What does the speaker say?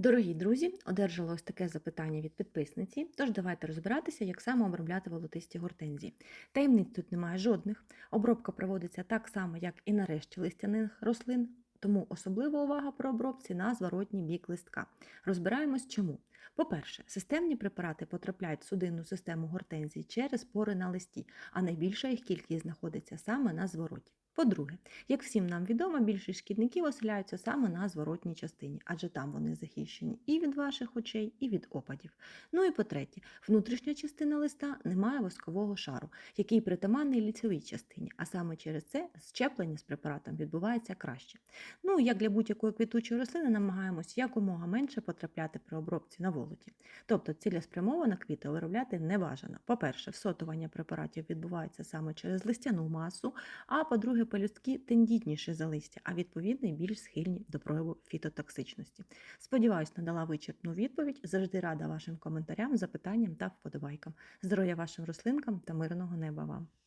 Дорогі друзі, одержала ось таке запитання від підписниці, тож давайте розбиратися, як саме обробляти волотисті гортензії. Таємниць тут немає жодних. Обробка проводиться так само, як і на решті листяних рослин, тому особлива увага при обробці на зворотній бік листка. Розбираємось чому. По-перше, системні препарати потрапляють в судинну систему гортензії через пори на листі, а найбільша їх кількість знаходиться саме на звороті. По-друге, як всім нам відомо, більшість шкідників оселяються саме на зворотній частині, адже там вони захищені і від ваших очей, і від опадів. Ну і по-третє, внутрішня частина листа не має воскового шару, який притаманний ліцевій частині, а саме через це щеплення з препаратом відбувається краще. Ну, як для будь-якої квітучої рослини, намагаємось якомога менше потрапляти при обробці на волоті. Тобто цілеспрямовано квіти виробляти не бажано. По-перше, всотування препаратів відбувається саме через листяну масу, а по-друге, пелюстки тендітніші за листя, а відповідно більш схильні до прояву фітотоксичності. Сподіваюсь, надала вичерпну відповідь. Завжди рада вашим коментарям, запитанням та вподобайкам. Здоров'я вашим рослинкам та мирного неба вам!